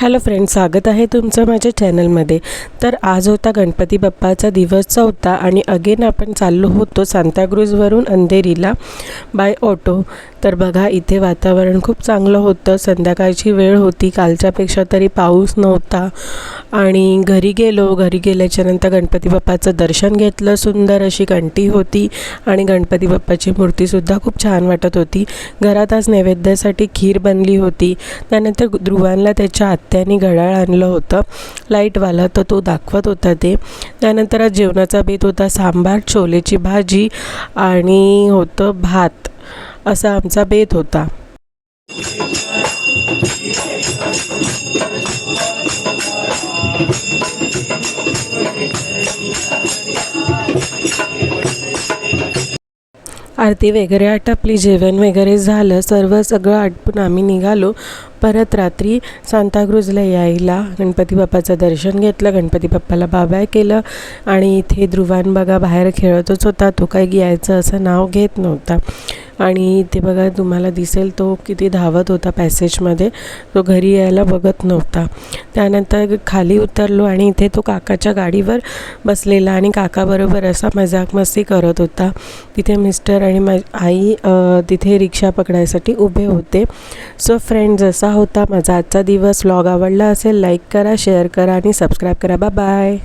Hello friend स्वागत आहे तुमचं माझ्या चॅनलमध्ये. तर आज होता गणपती बाप्पाचा दिवस चौथा आणि अगेन आपण चाललो होतो सांताक्रूजवरून अंधेरीला बाय ऑटो. तर बघा इथे वातावरण खूप चांगलं होतं. संध्याकाळची वेळ होती कालच्यापेक्षा तरी पाऊस नव्हता. आणि घरी गेलो घरी गेल्याच्यानंतर गणपती बाप्पाचं दर्शन घेतलं सुंदर अशी घंटी होती आणि गणपती बाप्पाची मूर्तीसुद्धा खूप छान वाटत होती. घरात आज नैवेद्यासाठी खीर बनली होती. त्यानंतर ध्रुवांना त्याच्या आत्याने घड्याळ आणलं होतं. लाईटवाला तर तो दाखवत होता ते. त्यानंतर आज जेवणाचा बेत होता. सांबार छोलेची भाजी आणि होतं भात असा आमचा बेत होता. आरती वगैरे आटपली जेवण वगैरे झालं सर्व सगळं आटपून आम्ही निघालो. परत रात्री सांताक्रूजला यायला गणपती बाप्पाचं दर्शन घेतलं गणपती बाप्पाला बाबाय केलं आणि इथे ध्रुवान बघा बाहेर खेळतच होता तो काही यायचं असं नाव घेत नव्हता. आणि इथे बघा तुम्हाला दिसेल तो किती धावत होता पॅसेजमध्ये तो घरी यायला बघत नव्हता. त्यानंतर खाली उतरलो आणि इथे तो काकाच्या गाडीवर बसलेला आणि काकाबरोबर असा मजाक मस्ती करत होता. तिथे मिस्टर आणि मा आई तिथे रिक्षा पकडायसाठी उभे होते. सो फ्रेंड्स असा होता माझा आजचा दिवस. व्लॉग आवडला असेल लाईक करा शेअर करा आणि सबस्क्राईब करा. बा बाय